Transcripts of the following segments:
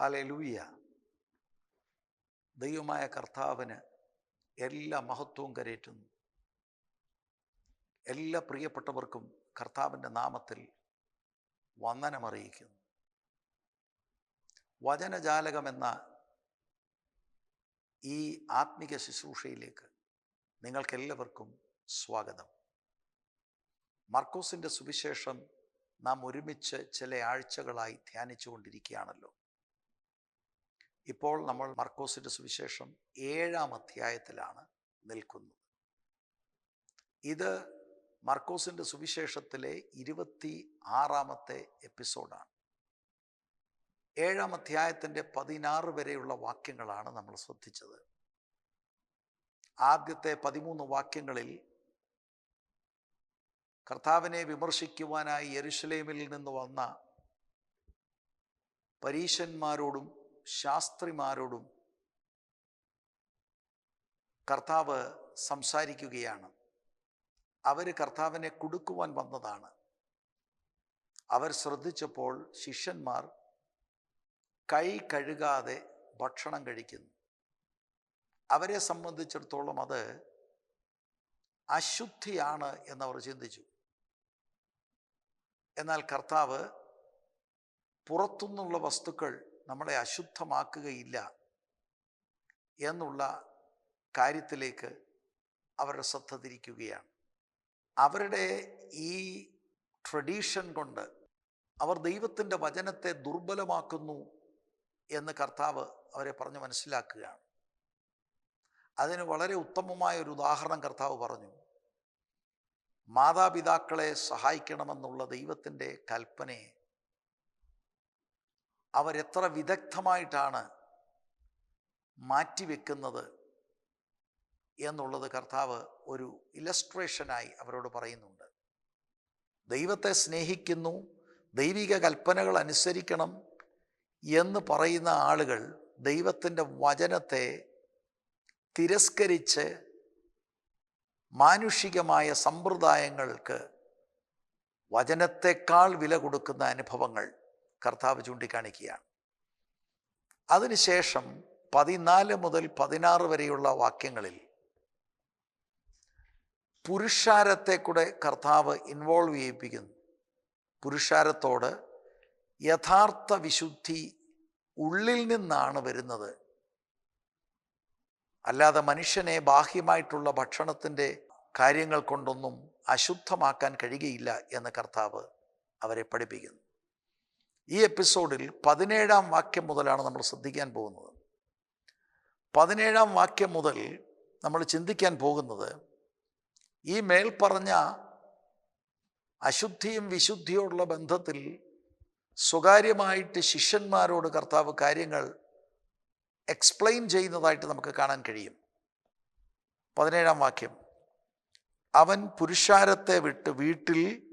ഹലലൂയ ദൈവമായ കർത്താവിന് എല്ലാ മഹത്വവും കരേറ്റുന്നു. എല്ലാ പ്രിയപ്പെട്ടവർക്കും കർത്താവിന്റെ നാമത്തിൽ വന്ദനമറിയിക്കുന്നു വചനജാലകമെന്ന ഈ ആത്മിക ശുശ്രൂഷയിലേക്ക് നിങ്ങൾക്കെല്ലാവർക്കും സ്വാഗതം. മർക്കോസിന്റെ സുവിശേഷം നാം ഒരുമിച്ച് ചില ആഴ്ചകളായി ധ്യാനിച്ചു ധ്യാനിച്ചുകൊണ്ടിരിക്കുകയാണല്ലോ. ഇപ്പോൾ നമ്മൾ മർക്കോസിന്റെ സുവിശേഷം ഏഴാം അധ്യായത്തിലാണ് നിൽക്കുന്നത്. ഇത് മർക്കോസിന്റെ സുവിശേഷത്തിലെ ഇരുപത്തി ആറാമത്തെ എപ്പിസോഡാണ്. ഏഴാം അധ്യായത്തിന്റെ പതിനാറ് വരെയുള്ള വാക്യങ്ങളാണ് നമ്മൾ ശ്രദ്ധിച്ചത്. ആദ്യത്തെ പതിമൂന്ന് വാക്യങ്ങളിൽ കർത്താവിനെ വിമർശിക്കുവാനായി യെരുഷലേമിൽ നിന്ന് വന്ന പരീശന്മാരോടും ശാസ്ത്രിമാരോടും കർത്താവ് സംസാരിക്കുകയാണ്. അവർ കർത്താവിനെ കുടുക്കുവാൻ വന്നതാണ്. അവർ ശ്രദ്ധിച്ചപ്പോൾ ശിഷ്യന്മാർ കൈ കഴുകാതെ ഭക്ഷണം കഴിക്കുന്നു. അവരെ സംബന്ധിച്ചിടത്തോളം അത് അശുദ്ധിയാണ് എന്നവർ ചിന്തിച്ചു. എന്നാൽ കർത്താവ് പുറത്തുനിന്നുള്ള വസ്തുക്കൾ നമ്മളെ അശുദ്ധമാക്കുകയില്ല എന്നുള്ള കാര്യത്തിലേക്ക് അവരുടെ ശ്രദ്ധ തിരിക്കുകയാണ്. അവരുടെ ഈ ട്രഡീഷൻ കൊണ്ട് അവർ ദൈവത്തിന്റെ വചനത്തെ ദുർബലമാക്കുന്നു എന്ന് കർത്താവ് അവരെ പറഞ്ഞ് മനസ്സിലാക്കുകയാണ്. അതിന് വളരെ ഉത്തമമായ ഒരു ഉദാഹരണം കർത്താവ് പറഞ്ഞു. മാതാപിതാക്കളെ സഹായിക്കണമെന്നുള്ള ദൈവത്തിന്റെ കൽപ്പനയെ അവരെത്ര വിദഗ്ധമായിട്ടാണ് മാറ്റിവെക്കുന്നത് എന്നുള്ളത് കർത്താവ് ഒരു ഇലസ്ട്രേഷനായി അവരോട് പറയുന്നുണ്ട്. ദൈവത്തെ സ്നേഹിക്കുന്നു ദൈവിക കൽപ്പനകൾ അനുസരിക്കണം എന്ന് പറയുന്ന ആളുകൾ ദൈവത്തിന്റെ വചനത്തെ തിരസ്കരിച്ച് മാനുഷികമായ സമ്പ്രദായങ്ങൾക്ക് വചനത്തെക്കാൾ വില കൊടുക്കുന്ന അനുഭവങ്ങൾ കർത്താവ് ചൂണ്ടിക്കാണിക്കുകയാണ്. അതിനുശേഷം പതിനാല് മുതൽ പതിനാറ് വരെയുള്ള വാക്യങ്ങളിൽ പുരുഷാരത്തെ കൂടെ കർത്താവ് ഇൻവോൾവ് ചെയ്യിപ്പിക്കുന്നു. പുരുഷാരത്തോട് യഥാർത്ഥ വിശുദ്ധി ഉള്ളിൽ നിന്നാണ് വരുന്നത്. അല്ലാതെ മനുഷ്യനെ ബാഹ്യമായിട്ടുള്ള ഭക്ഷണത്തിന്റെ കാര്യങ്ങൾ കൊണ്ടൊന്നും അശുദ്ധമാക്കാൻ കഴിയുകയില്ല എന്ന് കർത്താവ് അവരെ പഠിപ്പിക്കുന്നു. ഈ എപ്പിസോഡിൽ പതിനേഴാം വാക്യം മുതലാണ് നമ്മൾ ശ്രദ്ധിക്കാൻ പോകുന്നത്. പതിനേഴാം വാക്യം മുതൽ നമ്മൾ ചിന്തിക്കാൻ പോകുന്നത് ഈ മേൽപ്പറഞ്ഞ അശുദ്ധിയും വിശുദ്ധിയോടുള്ള ബന്ധത്തിൽ സ്വകാര്യമായിട്ട് ശിഷ്യന്മാരോട് കർത്താവ് കാര്യങ്ങൾ എക്സ്പ്ലെയിൻ ചെയ്യുന്നതായിട്ട് നമുക്ക് കാണാൻ കഴിയും. പതിനേഴാം വാക്യം അവൻ പുരുഷാരത്തെ വിട്ട് വീട്ടിൽ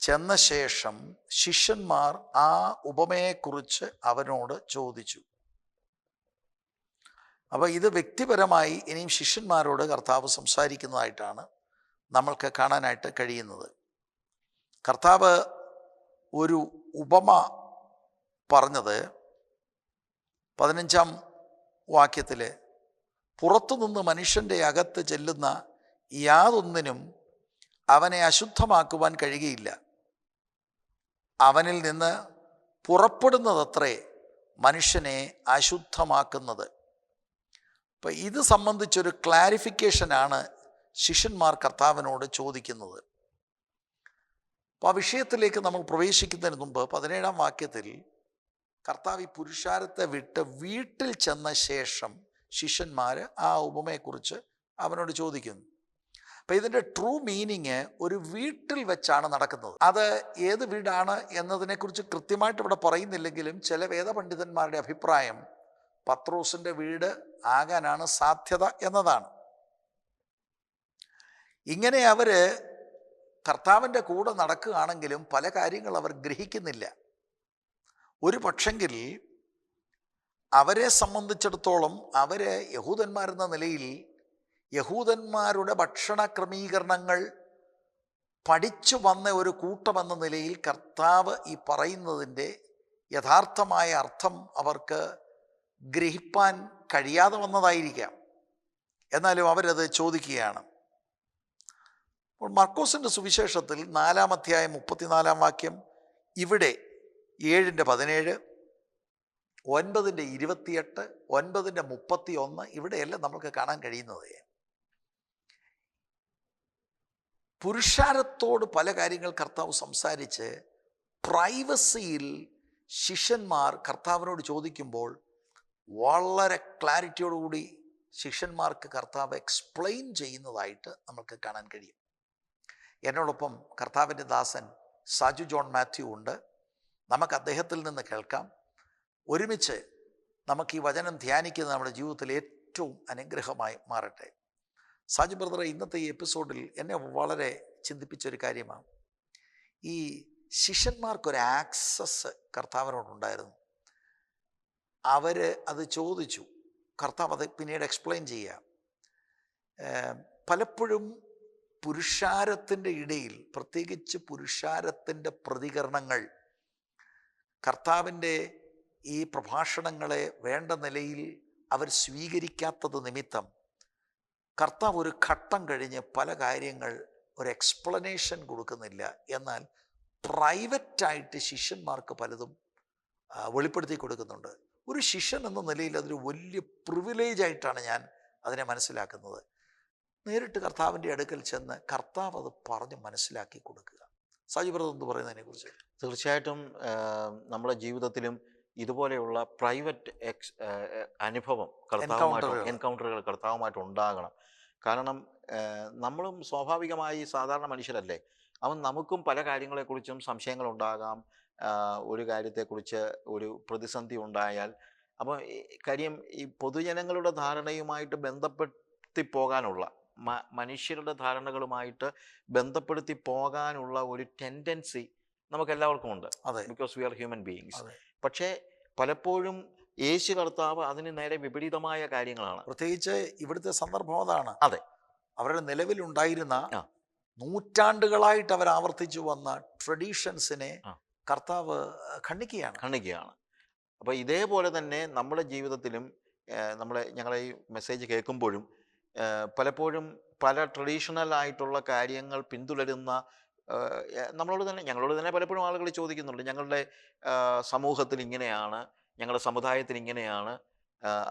ചെന്ന ശേഷം ശിഷ്യന്മാർ ആ ഉപമയെക്കുറിച്ച് അവനോട് ചോദിച്ചു. അപ്പോൾ ഇത് വ്യക്തിപരമായി ഇനിയും ശിഷ്യന്മാരോട് കർത്താവ് സംസാരിക്കുന്നതായിട്ടാണ് നമ്മൾക്ക് കാണാനായിട്ട് കഴിയുന്നത്. കർത്താവ് ഒരു ഉപമ പറഞ്ഞത് പതിനഞ്ചാം വാക്യത്തിൽ പുറത്തുനിന്ന് മനുഷ്യന്റെ അകത്ത് ചെല്ലുന്ന യാതൊന്നിനും അവനെ അശുദ്ധമാക്കുവാൻ കഴിയുകയില്ല. അവനിൽ നിന്ന് പുറപ്പെടുന്നതത്രേ മനുഷ്യനെ അശുദ്ധമാക്കുന്നത്. അപ്പം ഇത് സംബന്ധിച്ചൊരു ക്ലാരിഫിക്കേഷനാണ് ശിഷ്യന്മാർ കർത്താവിനോട് ചോദിക്കുന്നത്. അപ്പോൾ ആ വിഷയത്തിലേക്ക് നമ്മൾ പ്രവേശിക്കുന്നതിന് മുമ്പ് പതിനേഴാം വാക്യത്തിൽ കർത്താവ് ഈ പുരുഷാരത്തെ വിട്ട് വീട്ടിൽ ചെന്ന ശേഷം ശിഷ്യന്മാർ ആ ഉപമയെക്കുറിച്ച് അവനോട് ചോദിക്കുന്നു. അപ്പം ഇതിന്റെ ട്രൂ മീനിങ് ഒരു വീട്ടിൽ വെച്ചാണ് നടക്കുന്നത്. അത് ഏത് വീടാണ് എന്നതിനെക്കുറിച്ച് കൃത്യമായിട്ട് ഇവിടെ പറയുന്നില്ലെങ്കിലും ചില വേദപണ്ഡിതന്മാരുടെ അഭിപ്രായം പത്രോസിന്റെ വീട് ആകാനാണ് സാധ്യത എന്നതാണ്. ഇങ്ങനെ അവർ കർത്താവിന്റെ കൂടെ നടക്കുകയാണെങ്കിലും പല കാര്യങ്ങൾ അവർ ഗ്രഹിക്കുന്നില്ല. ഒരു പക്ഷെങ്കിൽ അവരെ സംബന്ധിച്ചിടത്തോളം അവർ യഹൂദന്മാരെന്ന നിലയിൽ യഹൂദന്മാരുടെ ഭക്ഷണ ക്രമീകരണങ്ങൾ പഠിച്ചു വന്ന ഒരു കൂട്ടമെന്ന നിലയിൽ കർത്താവ് ഈ പറയുന്നതിന്റെ യഥാർത്ഥമായ അർത്ഥം അവർക്ക് ഗ്രഹിപ്പാൻ കഴിയാതെ വന്നതായിരിക്കാം. എന്നാലും അവരത് ചോദിക്കുകയാണ്. അപ്പോൾ മർക്കോസിന്റെ സുവിശേഷത്തിൽ നാലാം അധ്യായം മുപ്പത്തിനാലാം വാക്യം ഇവിടെ ഏഴിന്റെ പതിനേഴ് ഒൻപതിന്റെ ഇരുപത്തിയെട്ട് ഒൻപതിന്റെ മുപ്പത്തി ഒന്ന് ഇവിടെയല്ല നമുക്ക് കാണാൻ കഴിയുന്നത്. പുരുഷാരത്തോട് പല കാര്യങ്ങൾ കർത്താവ് സംസാരിച്ച് പ്രൈവസിയിൽ ശിഷ്യന്മാർ കർത്താവിനോട് ചോദിക്കുമ്പോൾ വളരെ ക്ലാരിറ്റിയോടുകൂടി ശിഷ്യന്മാർക്ക് കർത്താവ് എക്സ്പ്ലെയിൻ ചെയ്യുന്നതായിട്ട് നമുക്ക് കാണാൻ കഴിയും. എന്നോടൊപ്പം കർത്താവിന്റെ ദാസൻ സാജു ജോൺ മാത്യു ഉണ്ട്. നമുക്ക് അദ്ദേഹത്തിൽ നിന്ന് കേൾക്കാം. ഒരുമിച്ച് നമുക്ക് ഈ വചനം ധ്യാനിക്കുന്നത് നമ്മുടെ ജീവിതത്തിൽ ഏറ്റവും അനുഗ്രഹമായി മാറട്ടെ. സാജു ബ്രദറെ ഇന്നത്തെ ഈ എപ്പിസോഡിൽ എന്നെ വളരെ ചിന്തിപ്പിച്ചൊരു കാര്യമാണ്. ഈ ശിഷ്യന്മാർക്കൊരു ആക്സസ് കർത്താവിനോടുണ്ടായിരുന്നു അവർ അത് ചോദിച്ചു. കർത്താവ് അത് പിന്നീട് എക്സ്പ്ലെയിൻ ചെയ്യുക പലപ്പോഴും പുരുഷാരത്തിന്റെ ഇടയിൽ പ്രത്യേകിച്ച് പുരുഷാരത്തിന്റെ പ്രതികരണങ്ങൾ കർത്താവിന്റെ ഈ പ്രഭാഷണങ്ങളെ വേണ്ട നിലയിൽ അവർ സ്വീകരിക്കാത്തത് നിമിത്തം കർത്താവ് ഒരു ഘട്ടം കഴിഞ്ഞ് പല കാര്യങ്ങൾ ഒരു എക്സ്പ്ലനേഷൻ കൊടുക്കുന്നില്ല. എന്നാൽ പ്രൈവറ്റായിട്ട് ശിഷ്യന്മാർക്ക് പലതും വെളിപ്പെടുത്തി കൊടുക്കുന്നുണ്ട്. ഒരു ശിഷ്യൻ എന്ന നിലയിൽ അതൊരു വലിയ പ്രിവിലേജ് ആയിട്ടാണ് ഞാൻ അതിനെ മനസ്സിലാക്കുന്നത്. നേരിട്ട് കർത്താവിന്റെ അടുക്കൽ ചെന്ന് കർത്താവ് അത് പറഞ്ഞ് മനസ്സിലാക്കി കൊടുക്കുക. സജീവ്രതം എന്ന് പറയുന്നതിനെ കുറിച്ച് തീർച്ചയായിട്ടും നമ്മുടെ ജീവിതത്തിലും ഇതുപോലെയുള്ള പ്രൈവറ്റ് എക്സ് അനുഭവം കർത്താവുമായിട്ട് എൻകൗണ്ടറുകൾ കർത്താവുമായിട്ട് ഉണ്ടാകണം. കാരണം നമ്മളും സ്വാഭാവികമായി സാധാരണ മനുഷ്യരല്ലേ? അവൻ നമുക്കും പല കാര്യങ്ങളെക്കുറിച്ചും സംശയങ്ങൾ ഉണ്ടാകാം ഒരു കാര്യത്തെക്കുറിച്ച് ഒരു പ്രതിസന്ധി ഉണ്ടായാൽ. അപ്പോൾ കാര്യം ഈ പൊതുജനങ്ങളുടെ ധാരണയുമായിട്ട് ബന്ധപ്പെടുത്തി പോകാനുള്ള മ- മനുഷ്യരുടെ ധാരണകളുമായിട്ട് ബന്ധപ്പെടുത്തി പോകാനുള്ള ഒരു ടെൻഡൻസി നമുക്ക് എല്ലാവർക്കും ഉണ്ട് അതെ because we are human beings. പക്ഷേ പലപ്പോഴും യേശു കർത്താവ് അതിന് നേരെ വിപരീതമായ കാര്യങ്ങളാണ്. പ്രത്യേകിച്ച് ഇവിടുത്തെ സന്ദർഭം അതാണ്. അതെ. അവരുടെ നിലവിലുണ്ടായിരുന്ന. നൂറ്റാണ്ടുകളായിട്ട് അവർ ആവർത്തിച്ചു വന്ന ട്രഡീഷൻസിനെ കർത്താവ് ഖണ്ഡിക്കുകയാണ്. ഖണ്ണിക്കുകയാണ് അപ്പോൾ ഇതേപോലെ തന്നെ നമ്മുടെ ജീവിതത്തിലും നമ്മളെ ഞങ്ങളെ ഈ മെസ്സേജ് കേൾക്കുമ്പോഴും പലപ്പോഴും പല ട്രഡീഷണൽ ആയിട്ടുള്ള കാര്യങ്ങൾ പിന്തുടരുന്ന നമ്മളോട് തന്നെ ഞങ്ങളോട് തന്നെ പലപ്പോഴും ആളുകൾ ചോദിക്കുന്നുണ്ട്. ഞങ്ങളുടെ സമൂഹത്തിൽ ഇങ്ങനെയാണ് ഞങ്ങളുടെ സമുദായത്തിൽ ഇങ്ങനെയാണ്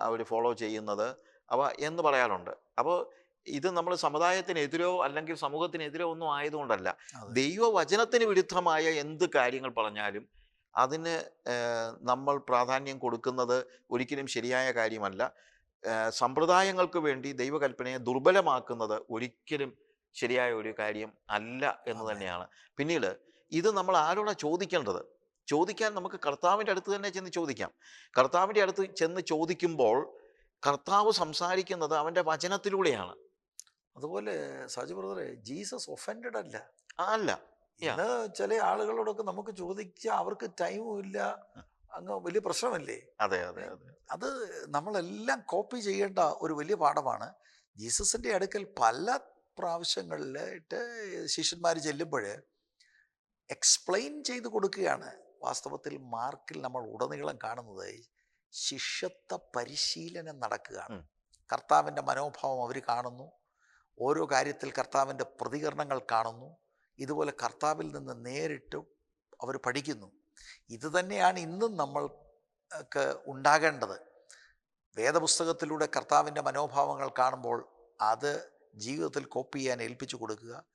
അവർ ഫോളോ ചെയ്യുന്നത്. അവ എന്ന് പറയാറുണ്ട്. അപ്പോൾ ഇത് നമ്മൾ സമുദായത്തിനെതിരോ അല്ലെങ്കിൽ സമൂഹത്തിനെതിരോ ഒന്നും ആയതുകൊണ്ടല്ല. ദൈവവചനത്തിന് വിരുദ്ധമായ എന്ത് കാര്യങ്ങൾ പറഞ്ഞാലും അതിന് നമ്മൾ പ്രാധാന്യം കൊടുക്കുന്നത് ഒരിക്കലും ശരിയായ കാര്യമല്ല. സമ്പ്രദായങ്ങൾക്ക് വേണ്ടി ദൈവകൽപ്പനയെ ദുർബലമാക്കുന്നത് ഒരിക്കലും ശരിയായ ഒരു കാര്യം അല്ല എന്ന് തന്നെയാണ്. പിന്നീട് ഇത് നമ്മൾ ആരോടാ ചോദിക്കേണ്ടത്? ചോദിക്കാൻ നമുക്ക് കർത്താവിന്റെ അടുത്ത് തന്നെ ചെന്ന് ചോദിക്കാം. കർത്താവിന്റെ അടുത്ത് ചെന്ന് ചോദിക്കുമ്പോൾ കർത്താവ് സംസാരിക്കുന്നത് അവന്റെ വചനത്തിലൂടെയാണ്. അതുപോലെ സാജു ബ്രദറെ ജീസസ് ഒഫൻഡഡ് അല്ല. അല്ല. ഇന്ന് ചില ആളുകളോടൊക്കെ നമുക്ക് ചോദിച്ചാൽ അവർക്ക് ടൈമും ഇല്ല. അങ്ങ് വലിയ പ്രശ്നമല്ലേ? അതെ അതെ അതെ. അത് നമ്മളെല്ലാം കോപ്പി ചെയ്യേണ്ട ഒരു വലിയ പാഠമാണ്. ജീസസിന്റെ അടുക്കൽ പല പ്രാവശ്യങ്ങളിലായിട്ട് ശിഷ്യന്മാർ ചെല്ലുമ്പോൾ എക്സ്പ്ലെയിൻ ചെയ്ത് കൊടുക്കുകയാണ്. വാസ്തവത്തിൽ മാർക്കിൽ നമ്മൾ ഉടനീളം കാണുന്നത് ശിഷ്യത്വ പരിശീലനം നടക്കുകയാണ്. കർത്താവിന്റെ മനോഭാവം അവർ കാണുന്നു. ഓരോ കാര്യത്തിൽ കർത്താവിന്റെ പ്രതികരണങ്ങൾ കാണുന്നു. ഇതുപോലെ കർത്താവിൽ നിന്ന് നേരിട്ട് അവർ പഠിക്കുന്നു. ഇത് തന്നെയാണ് ഇന്നും നമ്മൾക്ക് ഉണ്ടാകേണ്ടത്. വേദപുസ്തകത്തിലൂടെ കർത്താവിന്റെ മനോഭാവങ്ങൾ കാണുമ്പോൾ അത് ജീവിതത്തിൽ കോപ്പി ചെയ്യാൻ ഏൽപ്പിച്ചു കൊടുക്കുക.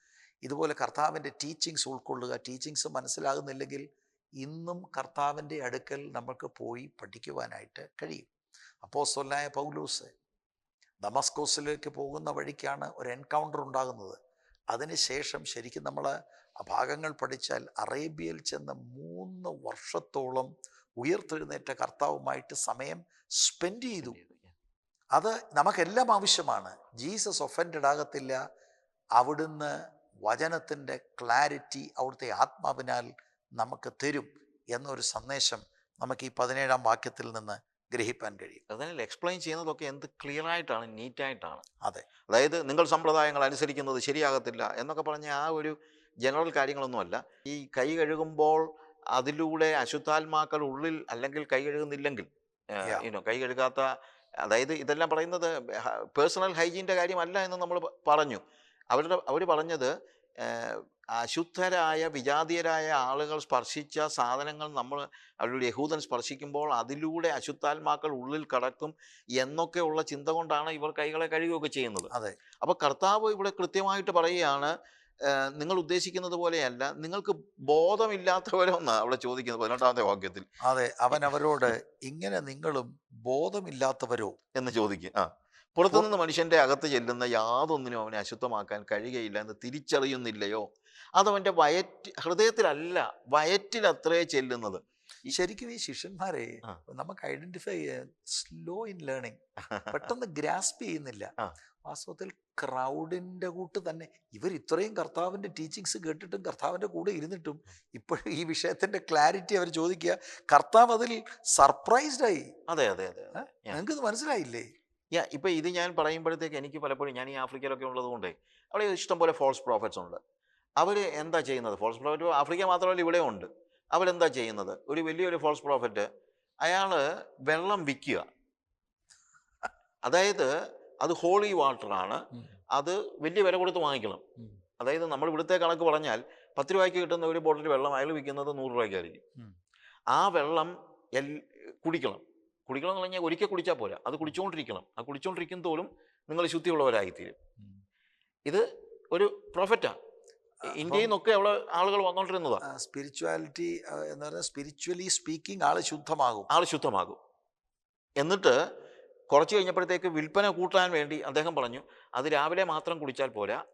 ഇതുപോലെ കർത്താവിന്റെ ടീച്ചിങ്സ് ഉൾക്കൊള്ളുക. ടീച്ചിങ്സ് മനസ്സിലാകുന്നില്ലെങ്കിൽ ഇന്നും കർത്താവിന്റെ അടുക്കൽ നമുക്ക് പോയി പഠിക്കുവാനായിട്ട് കഴിയും. അപ്പോൾ സൊല്ലായ പൗലൂസ് ദമസ്കോസിലേക്ക് പോകുന്ന വഴിക്കാണ് ഒരു എൻകൗണ്ടർ ഉണ്ടാകുന്നത്. അതിനുശേഷം ശരിക്കും നമ്മൾ ആ ഭാഗങ്ങൾ പഠിച്ചാൽ അറേബ്യയിൽ ചെന്ന് മൂന്ന് വർഷത്തോളം ഉയർത്തെഴുന്നേറ്റ കർത്താവുമായിട്ട് സമയം സ്പെൻഡ് ചെയ്തു. അത് നമുക്കെല്ലാം ആവശ്യമാണ്. ജീസസ് ഒഫൻഡഡ് ആകത്തില്ല. അവിടുന്ന് വചനത്തിന്റെ ക്ലാരിറ്റി അവിടുത്തെ ആത്മാവിനാൽ നമുക്ക് തരും എന്നൊരു സന്ദേശം നമുക്ക് ഈ പതിനേഴാം വാക്യത്തിൽ നിന്ന് ഗ്രഹിപ്പാൻ കഴിയും. അതിനാൽ എക്സ്പ്ലെയിൻ ചെയ്യുന്നതൊക്കെ എന്ത് ക്ലിയർ ആയിട്ടാണ് നീറ്റായിട്ടാണ് അതെ. അതായത് നിങ്ങൾ സമ്പ്രദായങ്ങൾ അനുസരിക്കുന്നത് ശരിയാകത്തില്ല എന്നൊക്കെ പറഞ്ഞ ആ ഒരു ജനറൽ കാര്യങ്ങളൊന്നുമല്ല ഈ കൈ കഴുകുമ്പോൾ അതിലൂടെ അശുദ്ധാത്മാക്കൾ ഉള്ളിൽ അല്ലെങ്കിൽ കൈ കഴുകുന്നില്ലെങ്കിൽ കൈ കഴുകാത്ത അതായത് ഇതെല്ലാം പറയുന്നത് പേഴ്സണൽ ഹൈജീന്റെ കാര്യമല്ല എന്ന് നമ്മൾ പറഞ്ഞു. അവരുടെ അവർ പറഞ്ഞത് അശുദ്ധരായ വിജാതീയരായ ആളുകൾ സ്പർശിച്ച സാധനങ്ങൾ നമ്മൾ അവരുടെ യഹൂദൻ സ്പർശിക്കുമ്പോൾ അതിലൂടെ അശുദ്ധാത്മാക്കൾ ഉള്ളിൽ കടക്കും എന്നൊക്കെയുള്ള ചിന്ത കൊണ്ടാണ് ഇവർ കൈകളെ കഴുകുകയൊക്കെ ചെയ്യുന്നത്. അതെ. അപ്പോൾ കർത്താവ് ഇവിടെ കൃത്യമായിട്ട് പറയുകയാണ് നിങ്ങൾ ഉദ്ദേശിക്കുന്നത് പോലെയല്ല. നിങ്ങൾക്ക് ബോധമില്ലാത്തവരൊന്ന് അവിടെ ചോദിക്കുന്നത് പതിനെട്ടാമത്തെ വാക്യത്തിൽ. അതെ അവൻ അവരോട് ഇങ്ങനെ നിങ്ങളും ബോധമില്ലാത്തവരോ? എന്ന് ചോദിക്കും. ആ. പുറത്തുനിന്ന് മനുഷ്യന്റെ അകത്ത് ചെല്ലുന്ന യാതൊന്നിനും അവനെ അശുദ്ധമാക്കാൻ കഴിയുകയില്ല എന്ന് തിരിച്ചറിയുന്നില്ലയോ? അതവന്റെ വയറ്റ് ഹൃദയത്തിലല്ല വയറ്റിലത്രേ ചെല്ലുന്നത്. ശരിക്കും ഈ ശിഷ്യന്മാരെ. നമുക്ക് ഐഡന്റിഫൈ ചെയ്യാൻ സ്ലോ ഇൻ ലേണിംഗ്. പെട്ടെന്ന് ഗ്രാസ്പ് ചെയ്യുന്നില്ല. വാസ്തവത്തിൽ ക്രൗഡിന്റെ കൂട്ട് തന്നെ ഇവർ ഇത്രയും കർത്താവിന്റെ ടീച്ചിങ്സ് കേട്ടിട്ടും കർത്താവിന്റെ കൂടെ ഇരുന്നിട്ടും ഇപ്പോഴും ഈ വിഷയത്തിന്റെ ക്ലാരിറ്റി അവർ ചോദിക്കുക കർത്താവ് അതിൽ സർപ്രൈസ്ഡ് ആയി. അതെ അതെ അതെ ഞങ്ങൾക്ക് നിങ്ങൾക്ക് ഇത് മനസ്സിലായില്ലേ? യാ ഇപ്പൊ ഇത് ഞാൻ പറയുമ്പോഴത്തേക്ക് എനിക്ക് പലപ്പോഴും ഞാൻ ഈ ആഫ്രിക്കയിലൊക്കെ ഉള്ളത് കൊണ്ടേ അവിടെ ഇഷ്ടംപോലെ ഫോൾസ് പ്രോഫിറ്റ്സ് ഉണ്ട്. അവർ എന്താ ചെയ്യുന്നത്? ഫോൾസ് പ്രോഫിറ്റ് ആഫ്രിക്ക മാത്രമല്ല ഇവിടെ ഉണ്ട്. അവരെന്താ ചെയ്യുന്നത്? ഒരു വലിയൊരു ഫോൾസ് പ്രോഫിറ്റ് അയാൾ വെള്ളം വിൽക്കുക. അതായത് അത് ഹോളി വാട്ടറാണ് അത് വലിയ വില കൊടുത്ത് വാങ്ങിക്കണം. അതായത് നമ്മൾ ഇവിടുത്തെ കണക്ക് പറഞ്ഞാൽ പത്ത് രൂപയ്ക്ക് കിട്ടുന്ന ഒരു ബോട്ടിൽ വെള്ളം അയാൾ വിൽക്കുന്നത് നൂറ് രൂപയ്ക്കായിരിക്കും. ആ വെള്ളം എൽ കുടിക്കണം. കുടിക്കണം എന്ന് പറഞ്ഞാൽ ഒരിക്കൽ കുടിച്ചാൽ പോരാ. അത് കുടിച്ചുകൊണ്ടിരിക്കണം ആ കുടിച്ചുകൊണ്ടിരിക്കും തോറും നിങ്ങൾ ശുദ്ധിയുള്ളവരായിത്തീരും. ഇത് ഒരു പ്രോഫിറ്റാണ് ഇന്ത്യയിൽ നിന്നൊക്കെ അവിടെ ആളുകൾ വന്നോണ്ടിരുന്നതാ. സ്പിരിച്വാലിറ്റി എന്ന് പറഞ്ഞാൽ സ്പിരിച്വലി സ്പീക്കിംഗ് ആൾ ശുദ്ധമാകും. ആൾ ശുദ്ധമാകും. എന്നിട്ട് കുറച്ച് കഴിഞ്ഞപ്പോഴത്തേക്ക് വിൽപ്പന കൂട്ടാൻ വേണ്ടി അദ്ദേഹം പറഞ്ഞു അത് രാവിലെ മാത്രം കുടിച്ചാൽ പോരാ.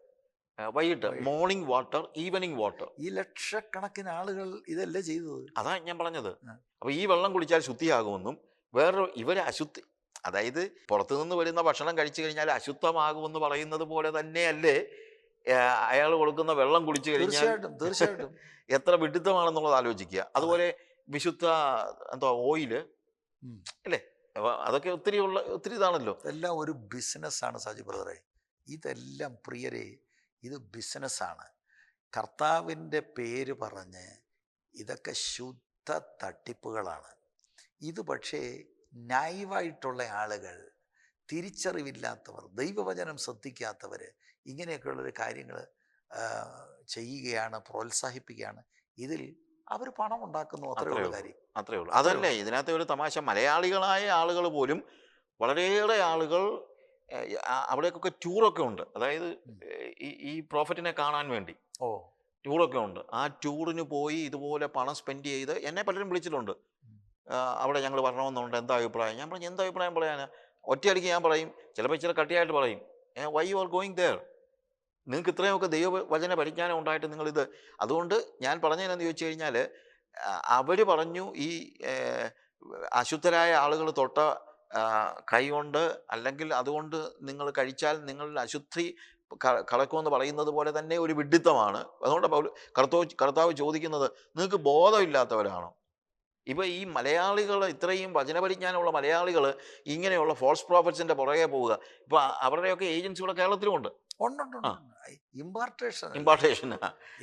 വൈകിട്ട്. മോർണിംഗ് വാട്ടർ ഈവനിങ് വാട്ടർ ഈ ലക്ഷക്കണക്കിന് ആളുകൾ ഇതല്ലേ ചെയ്തത്? അതാ ഞാൻ പറഞ്ഞത്. അപ്പൊ ഈ വെള്ളം കുടിച്ചാൽ ശുദ്ധിയാകുമെന്നും വേറൊരു ഇവർ അശുദ്ധി അതായത് പുറത്തുനിന്ന് വരുന്ന ഭക്ഷണം കഴിച്ചു കഴിഞ്ഞാൽ അശുദ്ധമാകുമെന്ന് പറയുന്നത് പോലെ തന്നെയല്ലേ അയാൾ കൊടുക്കുന്ന വെള്ളം കുടിച്ചു കഴിഞ്ഞാൽ തീർച്ചയായിട്ടും തീർച്ചയായിട്ടും. എത്ര വിഡിത്തമാണെന്നുള്ളത് ആലോചിക്കുക. അതുപോലെ വിശുദ്ധ എന്തോ ഓയിൽ. അല്ലേ? അതൊക്കെ ഒത്തിരി ഉള്ള ഒത്തിരി ഇതാണല്ലോ. ഇതെല്ലാം ഒരു ബിസിനസ്സാണ് സാജി ബ്രദറെ. ഇതെല്ലാം പ്രിയരെ ഇത് ബിസിനസ്സാണ്. കർത്താവിന്റെ പേര് പറഞ്ഞ് ഇതൊക്കെ ശുദ്ധ തട്ടിപ്പുകളാണ്. ഇത് പക്ഷേ നൈവായിട്ടുള്ള ആളുകൾ തിരിച്ചറിവില്ലാത്തവർ ദൈവവചനം ശ്രദ്ധിക്കാത്തവർ ഇങ്ങനെയൊക്കെയുള്ളൊരു കാര്യങ്ങൾ ചെയ്യുകയാണ് പ്രോത്സാഹിപ്പിക്കുകയാണ്. ഇതിൽ അവർ പണം ഉണ്ടാക്കുന്നു അത്രേ ഉള്ള. കാര്യം. അത്രേ ഉള്ളൂ. അതല്ലേ ഇതിനകത്തെ ഒരു തമാശ. മലയാളികളായ ആളുകൾ പോലും വളരെയേറെ ആളുകൾ അവിടേക്കൊക്കെ ടൂറൊക്കെ ഉണ്ട്. അതായത് ഈ ഈ പ്രോഫിറ്റിനെ കാണാൻ വേണ്ടി ഓ. ടൂറൊക്കെ ഉണ്ട്. ആ ടൂറിന് പോയി ഇതുപോലെ പണം സ്പെൻഡ് ചെയ്ത് എന്നെ പലരും വിളിച്ചിട്ടുണ്ട്. അവിടെ ഞങ്ങൾ വരണമെന്നുണ്ട്. എന്താ അഭിപ്രായം? ഞാൻ പറഞ്ഞു എന്താ അഭിപ്രായം പറയാനാ? ഒറ്റയടിക്ക് ഞാൻ പറയും. ചിലപ്പോൾ ഇച്ചിരി കട്ടിയായിട്ട് പറയും. Why you are going there നിങ്ങൾക്ക് ഇത്രയൊക്കെ ദൈവവചന പരിജ്ഞാനം ഉണ്ടായിട്ട് നിങ്ങളിത്. അതുകൊണ്ട് ഞാൻ പറഞ്ഞതെന്നു ചോദിച്ചു കഴിഞ്ഞാൽ അവർ പറഞ്ഞു ഈ അശുദ്ധരായ ആളുകൾ തൊട്ട കൈകൊണ്ട് അല്ലെങ്കിൽ അതുകൊണ്ട് നിങ്ങൾ കഴിച്ചാൽ നിങ്ങൾ അശുദ്ധി കളക്കുമെന്ന് പറയുന്നത് പോലെ തന്നെ ഒരു വിഡിത്തമാണ് അതുകൊണ്ട് കർത്താവ് കർത്താവ് ചോദിക്കുന്നത് നിങ്ങൾക്ക് ബോധമില്ലാത്തവരാണോ? ഇപ്പം ഈ മലയാളികൾ ഇത്രയും വചനപരിജ്ഞാനമുള്ള മലയാളികൾ ഇങ്ങനെയുള്ള ഫോൾസ് പ്രോഫിറ്റ്സിന്റെ പുറകെ പോവുക. ഇപ്പം അവരുടെയൊക്കെ ഏജൻസികളൊക്കെ കേരളത്തിലുമുണ്ട്. ഉണ്ട് ആ. ഇമ്പാർട്ടേഷൻ ഇമ്പാർട്ടേഷൻ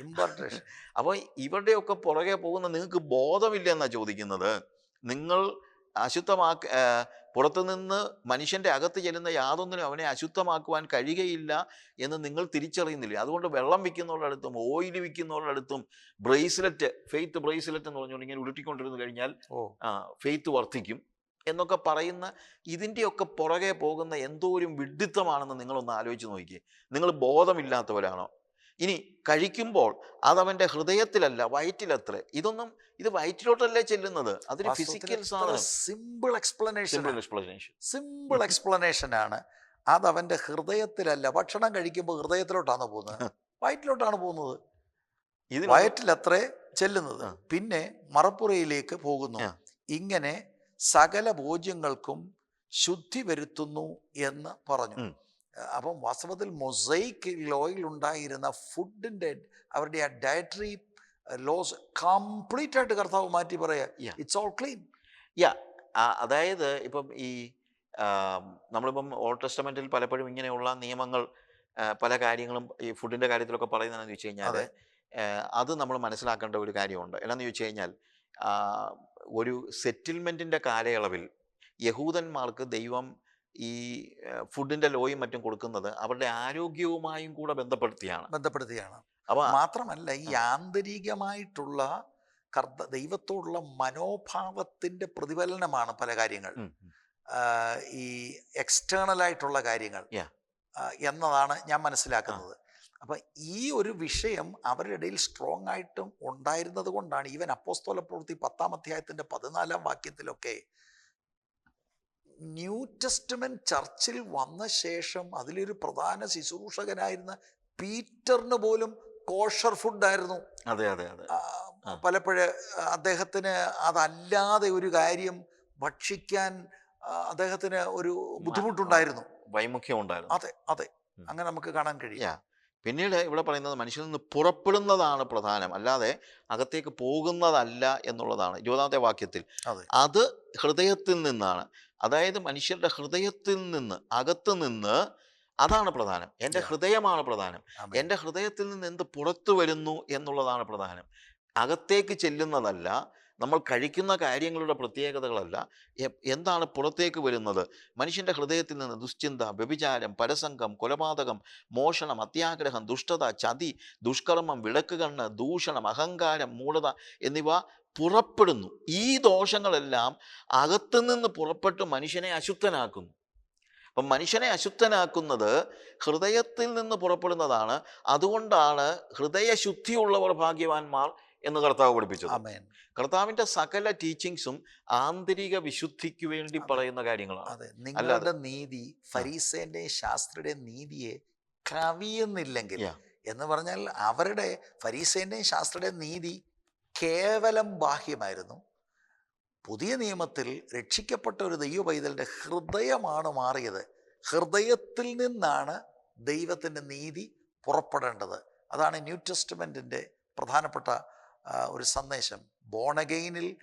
ഇമ്പാർട്ടേഷൻ അപ്പോൾ ഇവരുടെയൊക്കെ പുറകെ പോകുന്ന നിങ്ങൾക്ക് ബോധമില്ല എന്നാ ചോദിക്കുന്നത്. നിങ്ങൾ അശുദ്ധമാക്ക പുറത്തുനിന്ന് മനുഷ്യന്റെ അകത്ത് ചെല്ലുന്ന യാതൊന്നിനും അവനെ അശുദ്ധമാക്കുവാൻ കഴിയുകയില്ല എന്ന് നിങ്ങൾ തിരിച്ചറിയുന്നില്ല? അതുകൊണ്ട് വെള്ളം വിൽക്കുന്നവരുടെ അടുത്തും ഓയിൽ വിൽക്കുന്നവരുടെ അടുത്തും ബ്രേസ്ലെറ്റ് ഫെയ്ത്ത് ബ്രേസ്ലെറ്റ് എന്ന് പറഞ്ഞുകൊണ്ട് ഇങ്ങനെ ഉരുട്ടിക്കൊണ്ടിരുന്നു കഴിഞ്ഞാൽ ഫെയ്ത്ത് വർദ്ധിക്കും. എന്നൊക്കെ പറയുന്ന ഇതിന്റെയൊക്കെ പുറകെ പോകുന്ന എന്തോ ഒരു വിഡിത്തമാണെന്ന് നിങ്ങളൊന്ന് ആലോചിച്ച് നോക്കിയേ. നിങ്ങൾ ബോധമില്ലാത്തവരാണോ? ഇനി കഴിക്കുമ്പോൾ അതവന്റെ ഹൃദയത്തിലല്ല വയറ്റിലത്ര. ഇതൊന്നും ഇത് വയറ്റിലോട്ടല്ലേ ചെല്ലുന്നത്? അതൊരു physical simple explanation simple explanation simple explanation ആണ്. അത് അവന്റെ ഹൃദയത്തിലല്ല ഭക്ഷണം കഴിക്കുമ്പോൾ ഹൃദയത്തിലോട്ടാണ് പോകുന്നത്? വയറ്റിലോട്ടാണ് പോകുന്നത്. ഇത് വയറ്റിലത്രേ ചെല്ലുന്നത്. പിന്നെ മറപ്പുറയിലേക്ക് പോകുന്നു. ഇങ്ങനെ സകല ഭോജ്യങ്ങൾക്കും ശുദ്ധി വരുത്തുന്നു എന്ന് പറഞ്ഞു. അപ്പം വാസ്തവത്തിൽ മൊസൈക്ക് ലോയിൽ ഉണ്ടായിരുന്ന ഫുഡിന്റെ അവരുടെ ആ ഡയറ്ററി ലോസ് കംപ്ലീറ്റ് ആയിട്ട് കർത്താവ് മാറ്റി പറയാ Yeah. It's all clean yeah അതായത് ഇപ്പം ഈ നമ്മളിപ്പം ഓൾഡ് ടെസ്റ്റമെന്റിൽ പലപ്പോഴും ഇങ്ങനെയുള്ള നിയമങ്ങൾ പല കാര്യങ്ങളും ഈ ഫുഡിന്റെ കാര്യത്തിലൊക്കെ പറയുന്നതെന്ന് വെച്ച് കഴിഞ്ഞാൽ അതെ. നമ്മൾ മനസ്സിലാക്കേണ്ട ഒരു കാര്യമുണ്ട് എന്നാന്ന് ചോദിച്ചു കഴിഞ്ഞാൽ ഒരു സെറ്റിൽമെന്റിന്റെ കാലയളവിൽ യഹൂദന്മാർക്ക് ദൈവം ഈ ഫുഡിന്റെ ലോയും മറ്റും കൊടുക്കുന്നത് അവരുടെ ആരോഗ്യവുമായും കൂടെ ബന്ധപ്പെടുത്തിയാണ്. ബന്ധപ്പെടുത്തിയാണ്. അപ്പോൾ മാത്രമല്ല ഈ ആന്തരികമായിട്ടുള്ള കർത്ത ദൈവത്തോടുള്ള മനോഭാവത്തിന്റെ പ്രതിഫലനമാണ് പല കാര്യങ്ങൾ. ഈ എക്സ്റ്റേണലായിട്ടുള്ള കാര്യങ്ങൾ. എന്നതാണ് ഞാൻ മനസ്സിലാക്കുന്നത്. അപ്പൊ ഈ ഒരു വിഷയം അവരുടെ ഇടയിൽ സ്ട്രോങ് ആയിട്ടും ഉണ്ടായിരുന്നത് കൊണ്ടാണ് ഈവൻ അപ്പോസ്തോല പ്രവൃത്തി പത്താം അധ്യായത്തിന്റെ പതിനാലാം വാക്യത്തിലൊക്കെ ന്യൂ ടെസ്റ്റ്മെന്റ് ചർച്ചിൽ വന്ന ശേഷം അതിലൊരു പ്രധാന ശുശ്രൂഷകനായിരുന്ന പീറ്ററിന് പോലും കോഷർ ഫുഡായിരുന്നു അതെ അതെ അതെ. പലപ്പോഴും അദ്ദേഹത്തിന് അതല്ലാതെ ഒരു കാര്യം ഭക്ഷിക്കാൻ അദ്ദേഹത്തിന് ഒരു ബുദ്ധിമുട്ടുണ്ടായിരുന്നു. വൈമുഖ്യം ഉണ്ടായിരുന്നു അതെ അതെ. അങ്ങനെ നമുക്ക് കാണാൻ കഴിയും. പിന്നീട് ഇവിടെ പറയുന്നത് മനുഷ്യനിൽ നിന്ന് പുറപ്പെടുന്നതാണ് പ്രധാനം. അല്ലാതെ അകത്തേക്ക് പോകുന്നതല്ല എന്നുള്ളതാണ് ഇരുപതാമത്തെ വാക്യത്തിൽ. അത്. ഹൃദയത്തിൽ നിന്നാണ്. അതായത് മനുഷ്യരുടെ ഹൃദയത്തിൽ നിന്ന് അകത്ത് നിന്ന് അതാണ് പ്രധാനം. എന്റെ ഹൃദയമാണ് പ്രധാനം. എന്റെ ഹൃദയത്തിൽ നിന്ന് എന്ത് പുറത്തു വരുന്നു എന്നുള്ളതാണ് പ്രധാനം. അകത്തേക്ക് ചെല്ലുന്നതല്ല നമ്മൾ കഴിക്കുന്ന കാര്യങ്ങളുടെ പ്രത്യേകതകളല്ല. എന്താണ് പുറത്തേക്ക് വരുന്നത്? മനുഷ്യന്റെ ഹൃദയത്തിൽ നിന്ന് ദുശ്ചിന്ത വ്യഭിചാരം പരസംഗം കൊലപാതകം മോഷണം അത്യാഗ്രഹം ദുഷ്ടത ചതി ദുഷ്കർമ്മം വിളക്കുകണ്ണ് ദൂഷണം അഹങ്കാരം മൂഢത എന്നിവ പുറപ്പെടുന്നു. ഈ ദോഷങ്ങളെല്ലാം അകത്തുനിന്ന് പുറപ്പെട്ട് മനുഷ്യനെ അശുദ്ധനാക്കുന്നു. അപ്പം മനുഷ്യനെ അശുദ്ധനാക്കുന്നത് ഹൃദയത്തിൽ നിന്ന് പുറപ്പെടുന്നതാണ്. അതുകൊണ്ടാണ് ഹൃദയശുദ്ധിയുള്ളവർ ഭാഗ്യവാന്മാർ എന്ന് കർത്താവ് പഠിപ്പിച്ചത്. കർത്താവിന്റെ സകല ടീച്ചിങ്സും ആന്തരിക വിശുദ്ധിക്ക് വേണ്ടി പറയുന്ന കാര്യങ്ങളാണ്. നിങ്ങളുടെ നീതി ഫരീസേന്റെയും ശാസ്ത്രിയുടെയും നീതിയെ കവിയുന്നില്ലെങ്കിൽ എന്ന് പറഞ്ഞാൽ അവരുടെ ഫരീസേന്റെയും ശാസ്ത്രയുടെ നീതി കേവലം ബാഹ്യമായിരുന്നു. പുതിയ നിയമത്തിൽ രക്ഷിക്കപ്പെട്ട ഒരു ദൈവ പൈതലിന്റെ ഹൃദയമാണ് മാറിയത്. ഹൃദയത്തിൽ നിന്നാണ് ദൈവത്തിന്റെ നീതി പുറപ്പെടേണ്ടത്. അതാണ് ന്യൂ ടെസ്റ്റ്മെന്റിന്റെ പ്രധാനപ്പെട്ട ഒരു സന്ദേശം. ബോണഗെയിനിൽ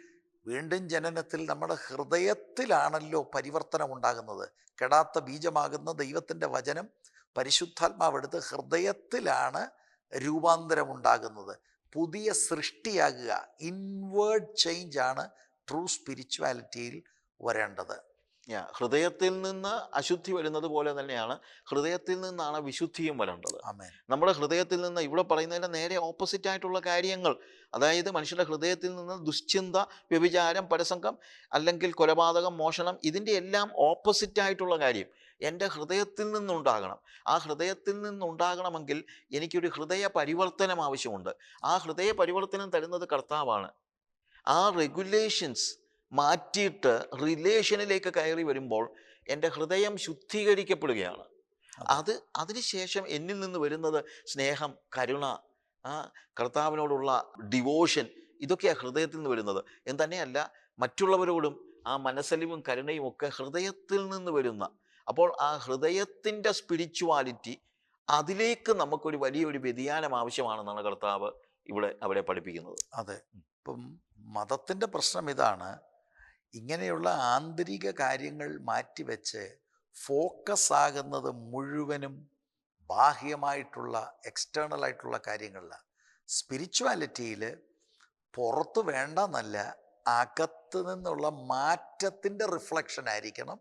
വീണ്ടും ജനനത്തിൽ നമ്മുടെ ഹൃദയത്തിലാണല്ലോ പരിവർത്തനം ഉണ്ടാകുന്നത് കെടാത്ത ബീജമാകുന്ന ദൈവത്തിന്റെ വചനം പരിശുദ്ധാത്മാവെടുത്ത് ഹൃദയത്തിലാണ് രൂപാന്തരം ഉണ്ടാകുന്നത് പുതിയ സൃഷ്ടിയാകുക. ഇൻവേർഡ് ചേഞ്ച് ആണ് ട്രൂ സ്പിരിച്വാലിറ്റിയിൽ വരേണ്ടത്. Yeah. ഹൃദയത്തിൽ നിന്ന് അശുദ്ധി വരുന്നത് പോലെ തന്നെയാണ് ഹൃദയത്തിൽ നിന്നാണ് വിശുദ്ധിയും വരേണ്ടത്. നമ്മുടെ ഹൃദയത്തിൽ നിന്ന് ഇവിടെ പറയുന്നതിന്റെ നേരെ ഓപ്പോസിറ്റ് ആയിട്ടുള്ള കാര്യങ്ങൾ അതായത് മനുഷ്യരുടെ ഹൃദയത്തിൽ നിന്ന് ദുശ്ചിന്ത വ്യഭിചാരം പരസംഗം അല്ലെങ്കിൽ കൊലപാതകം മോഷണം ഇതിന്റെ എല്ലാം ഓപ്പോസിറ്റ് ആയിട്ടുള്ള കാര്യം എന്റെ ഹൃദയത്തിൽ നിന്നുണ്ടാകണം. ആ ഹൃദയത്തിൽ നിന്നുണ്ടാകണമെങ്കിൽ എനിക്കൊരു ഹൃദയ പരിവർത്തനം ആവശ്യമുണ്ട്. ആ ഹൃദയ പരിവർത്തനം തരുന്നത് കർത്താവാണ്. ആ റെഗുലേഷൻസ് മാറ്റിയിട്ട് റിലേഷനിലേക്ക് കയറി വരുമ്പോൾ എന്റെ ഹൃദയം ശുദ്ധീകരിക്കപ്പെടുകയാണ്. അത്. അതിനുശേഷം എന്നിൽ നിന്ന് വരുന്നത് സ്നേഹം കരുണ ആ കർത്താവിനോടുള്ള ഡിവോഷൻ ഇതൊക്കെയാണ് ഹൃദയത്തിൽ നിന്ന് വരുന്നത്. എന്ന് തന്നെയല്ല മറ്റുള്ളവരോടും ആ മനസ്സലിവും കരുണയും ഒക്കെ ഹൃദയത്തിൽ നിന്ന് വരുന്ന. അപ്പോൾ ആ ഹൃദയത്തിന്റെ സ്പിരിച്വാലിറ്റി അതിലേക്ക് നമുക്കൊരു വലിയൊരു വ്യതിയാനം ആവശ്യമാണെന്നാണ് കർത്താവ് ഇവിടെ അവരെ പഠിപ്പിക്കുന്നത്. അതെ. ഇപ്പം മതത്തിന്റെ പ്രശ്നം ഇതാണ്. ഇങ്ങനെയുള്ള ആന്തരിക കാര്യങ്ങൾ മാറ്റിവെച്ച് ഫോക്കസ് ആകുന്നത് മുഴുവനും ബാഹ്യമായിട്ടുള്ള എക്സ്റ്റേണൽ ആയിട്ടുള്ള കാര്യങ്ങളിലാണ് സ്പിരിച്വാലിറ്റിയിൽ പുറത്ത് വേണ്ടെന്നല്ല അകത്ത് നിന്നുള്ള മാറ്റത്തിന്റെ റിഫ്ലക്ഷൻ ആയിരിക്കണം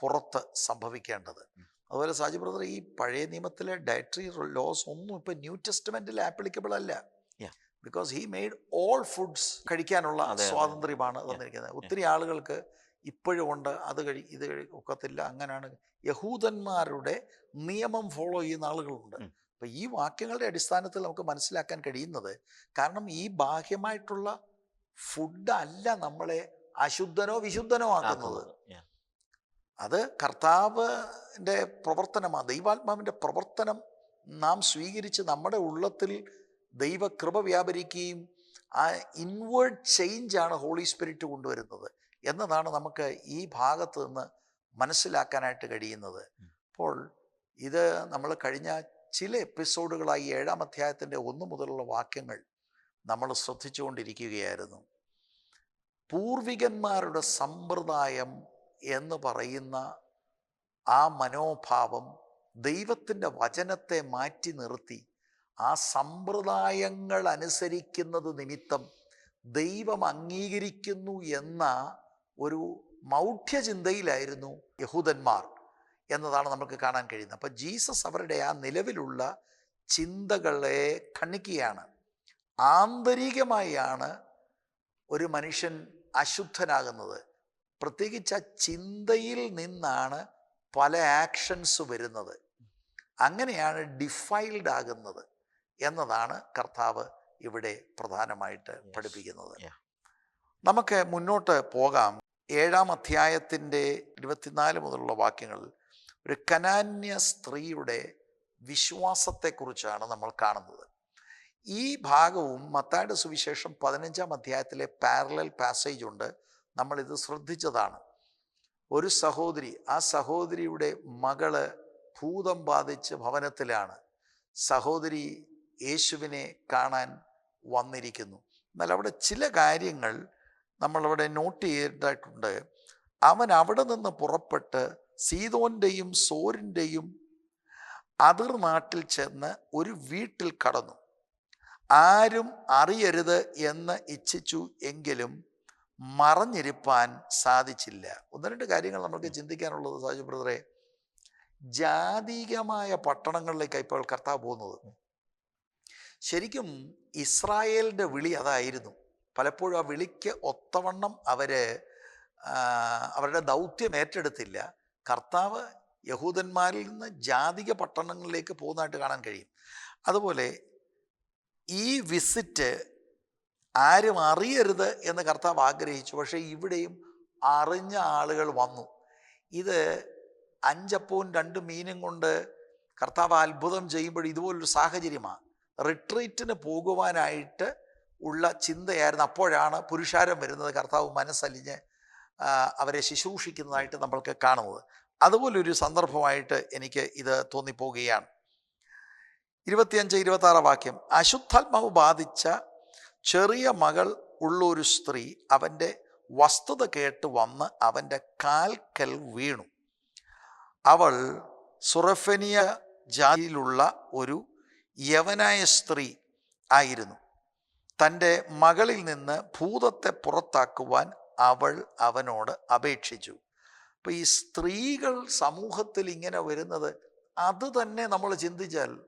പുറത്ത് സംഭവിക്കേണ്ടത്. അതുപോലെ സാജി ബ്രദർ ഈ പഴയ നിയമത്തിലെ ഡയറ്ററി ലോസ് ഒന്നും ഇപ്പം ന്യൂ ടെസ്റ്റ്മെന്റിൽ ആപ്ലിക്കബിൾ അല്ല. Because he made all foods കഴിക്കാനുള്ള. സ്വാതന്ത്ര്യമാണ് തന്നിരിക്കുന്നത്. ഒത്തിരി ആളുകൾക്ക് ഇപ്പോഴും ഉണ്ട്. അത് കഴി ഇത് ഒക്കത്തില്ല. അങ്ങനെയാണ് യഹൂദന്മാരുടെ നിയമം ഫോളോ ചെയ്യുന്ന ആളുകളുണ്ട്. അപ്പം ഈ വാക്യങ്ങളുടെ അടിസ്ഥാനത്തിൽ നമുക്ക് മനസ്സിലാക്കാൻ കഴിയുന്നത് കാരണം ഈ ബാഹ്യമായിട്ടുള്ള ഫുഡ് അല്ല നമ്മളെ അശുദ്ധനോ വിശുദ്ധനോ ആക്കുന്നത്. അത് കർത്താവിന്റെ പ്രവർത്തനമാണ് ദൈവാത്മാവിന്റെ പ്രവർത്തനം നാം സ്വീകരിച്ച് നമ്മുടെ ഉള്ളത്തിൽ ദൈവകൃപ വ്യാപരിക്കുകയും ആ ഇൻവേർഡ് ചേഞ്ചാണ് ഹോളി സ്പിരിറ്റ് കൊണ്ടുവരുന്നത് എന്നതാണ് നമുക്ക് ഈ ഭാഗത്ത് നിന്ന് മനസ്സിലാക്കാനായിട്ട് കഴിയുന്നത്. അപ്പോൾ ഇത് നമ്മൾ കഴിഞ്ഞ ചില എപ്പിസോഡുകളായി ഏഴാം അധ്യായത്തിന്റെ ഒന്ന് മുതലുള്ള വാക്യങ്ങൾ നമ്മൾ ശ്രദ്ധിച്ചുകൊണ്ടിരിക്കുകയായിരുന്നു. പൂർവികന്മാരുടെ സമ്പ്രദായം എന്ന് പറയുന്ന ആ മനോഭാവം ദൈവത്തിന്റെ വചനത്തെ മാറ്റി നിർത്തി ആ സമ്പ്രദായങ്ങൾ അനുസരിക്കുന്നത് നിമിത്തം ദൈവം അംഗീകരിക്കുന്നു എന്ന ഒരു മൗഢ്യചിന്തയിലായിരുന്നു യഹൂദന്മാർ എന്നതാണ് നമുക്ക് കാണാൻ കഴിയുന്നത്. അപ്പം ജീസസ് അവരുടെ ആ നിലവിലുള്ള ചിന്തകളെ ഖണ്ഡിക്കുകയാണ്. ആന്തരികമായാണ് ഒരു മനുഷ്യൻ അശുദ്ധനാകുന്നത്. പ്രത്യേകിച്ച് ആ ചിന്തയിൽ നിന്നാണ് പല ആക്ഷൻസ് വരുന്നത്. അങ്ങനെയാണ് ഡിഫൈൽഡ് ആകുന്നത്. എന്നതാണ് കർത്താവ് ഇവിടെ പ്രധാനമായിട്ട് പഠിപ്പിക്കുന്നത്. നമുക്ക് മുന്നോട്ട് പോകാം. ഏഴാം അധ്യായത്തിന്റെ ഇരുപത്തിനാല് മുതലുള്ള വാക്യങ്ങളിൽ ഒരു കനാന്യ സ്ത്രീയുടെ വിശ്വാസത്തെക്കുറിച്ചാണ് നമ്മൾ കാണുന്നത്. ഈ ഭാഗവും മത്തായുടെ സുവിശേഷം പതിനഞ്ചാം അധ്യായത്തിലെ പാരലൽ പാസേജ് ഉണ്ട്. നമ്മളിത് ശ്രദ്ധിച്ചതാണ്. ഒരു സഹോദരി ആ സഹോദരിയുടെ മകൾ ഭൂതം ബാധിച്ച് ഭവനത്തിലാണ്. സഹോദരി യേശുവിനെ കാണാൻ വന്നിരിക്കുന്നു. എന്നാൽ അവിടെ ചില കാര്യങ്ങൾ നമ്മളവിടെ നോട്ട് ചെയ്തിട്ടുണ്ട്. അവൻ അവിടെ നിന്ന് പുറപ്പെട്ട് സീതോന്റെയും സോരിന്റെയും അതിർ നാട്ടിൽ ചെന്ന് ഒരു വീട്ടിൽ കടന്നു. ആരും അറിയരുത് എന്ന് ഇച്ഛിച്ചു എങ്കിലും മറഞ്ഞിരിപ്പാൻ സാധിച്ചില്ല. ഒന്ന് രണ്ട് കാര്യങ്ങൾ നമുക്ക് ചിന്തിക്കാനുള്ളത് സാജു ബ്രദറെ. ജാതീയമായ പട്ടണങ്ങളിലേക്കാണ് ഇപ്പോൾ കർത്താവ് പോകുന്നത്. ശരിക്കും ഇസ്രായേലിന്റെ വിളി അതായിരുന്നു. പലപ്പോഴും ആ വിളിക്ക് ഒത്തവണ്ണം അവർ അവരുടെ ദൗത്യം ഏറ്റെടുത്തില്ല. കർത്താവ് യഹൂദന്മാരിൽ നിന്ന് ജാതിക പട്ടണങ്ങളിലേക്ക് പോകുന്നതായിട്ട് കാണാൻ കഴിയും. അതുപോലെ ഈ വിസിറ്റ് ആരും അറിയരുത് എന്ന് കർത്താവ് ആഗ്രഹിച്ചു. പക്ഷേ ഇവിടെയും അറിഞ്ഞ ആളുകൾ വന്നു. ഇത് അഞ്ചപ്പവും രണ്ട് മീനും കൊണ്ട് കർത്താവ് അത്ഭുതം ചെയ്യുമ്പോൾ ഇതുപോലൊരു സാഹചര്യമാണ് റിട്രീറ്റിന് പോകുവാനായിട്ട് ഉള്ള ചിന്തയായിരുന്നു അപ്പോഴാണ് പുരുഷാരം വരുന്നത്. കർത്താവ് മനസ്സലിഞ്ഞ് അവരെ ശുശ്രൂഷിക്കുന്നതായിട്ട് നമ്മൾക്ക് കാണുന്നത്. അതുപോലൊരു സന്ദർഭമായിട്ട് എനിക്ക് ഇത് തോന്നിപ്പോവുകയാണ് ഇരുപത്തിയഞ്ച് ഇരുപത്തി ആറ് വാക്യം. അശുദ്ധാത്മാവ് ബാധിച്ച ചെറിയ മകൾ ഉള്ളൊരു സ്ത്രീ അവന്റെ വസ്തുത കേട്ട് വന്ന് അവന്റെ കാൽക്കൽ വീണു. അവൾ സുറഫനിയ ജാതിയിലുള്ള ഒരു യവനായ സ്ത്രീ ആയിരുന്നു. തന്റെ മകളിൽ നിന്ന് ഭൂതത്തെ പുറത്താക്കുവാൻ അവൾ അവനോട് അപേക്ഷിച്ചു. അപ്പോൾ ഈ സ്ത്രീകൾ സമൂഹത്തിൽ ഇങ്ങനെ വരുന്നത് അത് തന്നെ നമ്മൾ ചിന്തിച്ചാൽ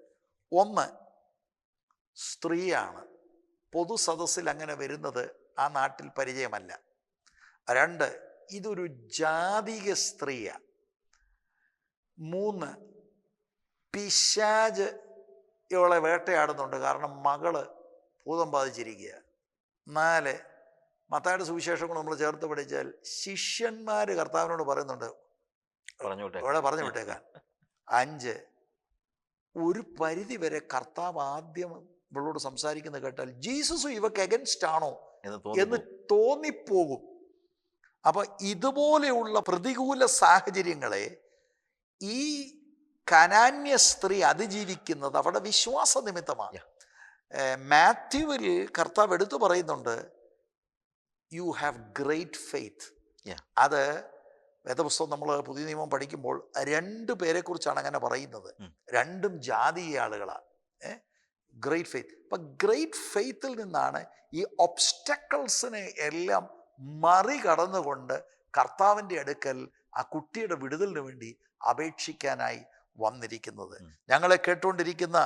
ഒന്ന് സ്ത്രീയാണ്. പൊതു സദസ്സിൽ അങ്ങനെ വരുന്നത് ആ നാട്ടിൽ പരിചയമല്ല. രണ്ട് ഇതൊരു ജാതിക സ്ത്രീയാണ് മൂന്ന് പിശാജ് ഇവളെ വേട്ടയാടുന്നുണ്ട്. കാരണം മകൾ ഭൂതം ബാധിച്ചിരിക്കുക. നാല് മത്തായുടെ സുവിശേഷം നമ്മൾ ചേർത്ത് പഠിച്ചാൽ ശിഷ്യന്മാർ കർത്താവിനോട് പറയുന്നുണ്ട്. പറഞ്ഞു ഇവിടെ പറഞ്ഞു വിട്ടേക്കാൻ അഞ്ച് ഒരു പരിധി വരെ കർത്താവ് ആദ്യം ഇവളോട് സംസാരിക്കുന്നത് കേട്ടാൽ ജീസസ് ഇവക്ക് എഗൻസ്റ്റ് ആണോ എന്ന് തോന്നിപ്പോകും. അപ്പൊ ഇതുപോലെയുള്ള പ്രതികൂല സാഹചര്യങ്ങളെ ഈ കനാന്യ സ്ത്രീ അതിജീവിക്കുന്നത് അവിടെ വിശ്വാസ നിമിത്തമാണ്. മാത്യുവിൽ കർത്താവ് എടുത്തു പറയുന്നുണ്ട് യു ഹാവ് ഗ്രേറ്റ് ഫെയ്ത്ത്. അത് വേദപുസ്തകം നമ്മൾ പുതിയ നിയമം പഠിക്കുമ്പോൾ രണ്ട് പേരെ കുറിച്ചാണ് അങ്ങനെ പറയുന്നത്. രണ്ടും ജാതീയ ആളുകളാണ് ഗ്രേറ്റ് ഫെയ്ത്ത് അപ്പൊ ഗ്രേറ്റ് ഫെയ്ത്തിൽ നിന്നാണ് ഈ ഒബ്സ്റ്റക്കിൾസിനെ എല്ലാം മറികടന്നുകൊണ്ട് കർത്താവിന്റെ അടുക്കൽ ആ കുട്ടിയുടെ വിടുതലിന് വേണ്ടി അപേക്ഷിക്കാനായി വന്നിരിക്കുന്നത്. ഞങ്ങളെ കേട്ടുകൊണ്ടിരിക്കുന്ന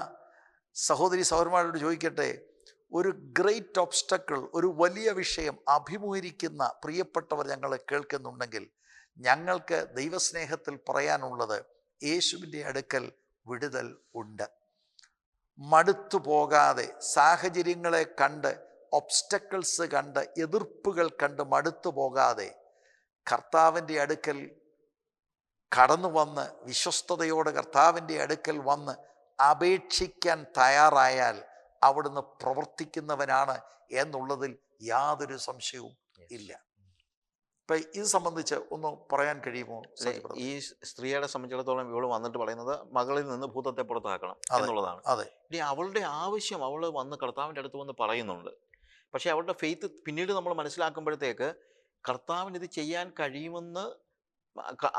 സഹോദരി സഹോദരന്മാരോട് ചോദിക്കട്ടെ ഒരു ഗ്രേറ്റ് ഓബ്സ്റ്റക്കിൾ ഒരു വലിയ വിഷയം അഭിമുഖീകരിക്കുന്ന പ്രിയപ്പെട്ടവർ ഞങ്ങളെ കേൾക്കുന്നുണ്ടെങ്കിൽ ഞങ്ങൾക്ക് ദൈവസ്നേഹത്തിൽ പറയാനുള്ളത് യേശുവിന്റെ അടുക്കൽ വിടുതൽ ഉണ്ട്. മടുത്തു പോകാതെ സാഹചര്യങ്ങളെ കണ്ട് ഒബ്സ്റ്റക്കിൾസ് കണ്ട് എതിർപ്പുകൾ കണ്ട് മടുത്തു പോകാതെ കർത്താവിന്റെ അടുക്കൽ കടന്നു വന്ന് വിശ്വസ്തയോട് കർത്താവിന്റെ അടുക്കൽ വന്ന് അപേക്ഷിക്കാൻ തയ്യാറായാൽ അവിടുന്ന് പ്രവർത്തിക്കുന്നവനാണ് എന്നുള്ളതിൽ യാതൊരു സംശയവും ഇല്ല. ഇപ്പൊ ഇത് സംബന്ധിച്ച് ഒന്ന് പറയാൻ കഴിയുമോ? ഈ സ്ത്രീയുടെ സംബന്ധിച്ചിടത്തോളം ഇവൾ വന്നിട്ട് പറയുന്നത് മകളിൽ നിന്ന് ഭൂതത്തെ പുറത്താക്കണം എന്നുള്ളതാണ്. അതെ. ഇനി അവളുടെ ആവശ്യം അവൾ വന്ന് കർത്താവിന്റെ അടുത്ത് വന്ന് പറയുന്നുണ്ട്. പക്ഷേ അവളുടെ ഫെയ്ത്ത് പിന്നീട് നമ്മൾ മനസ്സിലാക്കുമ്പോഴത്തേക്ക് കർത്താവിന് ഇത് ചെയ്യാൻ കഴിയുമെന്ന്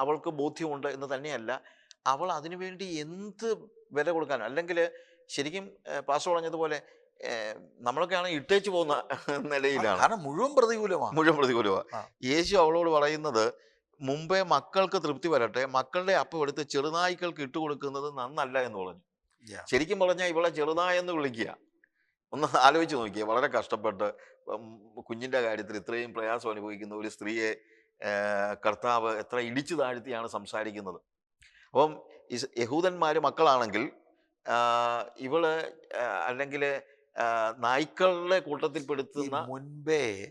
അവൾക്ക് ബോധ്യമുണ്ട് എന്ന് തന്നെയല്ല. അവൾ അതിനുവേണ്ടി എന്ത് വില കൊടുക്കാനും അല്ലെങ്കിൽ ശരിക്കും പാസ് പറഞ്ഞതുപോലെ നമ്മളൊക്കെയാണ് ഇട്ടേച്ച് പോകുന്ന നിലയിലാണ്. കാരണം മുഴുവൻ പ്രതികൂലമാണ്. മുഴുവൻ പ്രതികൂലമാണ് യേശു അവളോട് പറയുന്നത് മുമ്പേ മക്കൾക്ക് തൃപ്തി വരട്ടെ മക്കളുടെ അപ്പം എടുത്ത് ചെറുനായ്ക്കൾക്ക് ഇട്ടുകൊടുക്കുന്നത് നന്നല്ല എന്ന് പറഞ്ഞു. ശരിക്കും പറഞ്ഞാൽ ഇവളെ ചെറുനായെന്ന് വിളിക്കുക. ഒന്ന് ആലോചിച്ച് നോക്കിയേ വളരെ കഷ്ടപ്പെട്ട് കുഞ്ഞിന്റെ കുഞ്ഞിന്റെ കാര്യത്തിൽ ഇത്രയും പ്രയാസം അനുഭവിക്കുന്ന ഒരു സ്ത്രീയെ കർത്താവ് എത്ര ഇടിച്ചു താഴ്ത്തിയാണ് സംസാരിക്കുന്നത്. അപ്പം യഹൂദന്മാർ മക്കളാണെങ്കിൽ ഇവൾ അല്ലെങ്കിൽ നായ്ക്കളുടെ കൂട്ടത്തിൽപ്പെടുത്തുന്ന മുൻപേ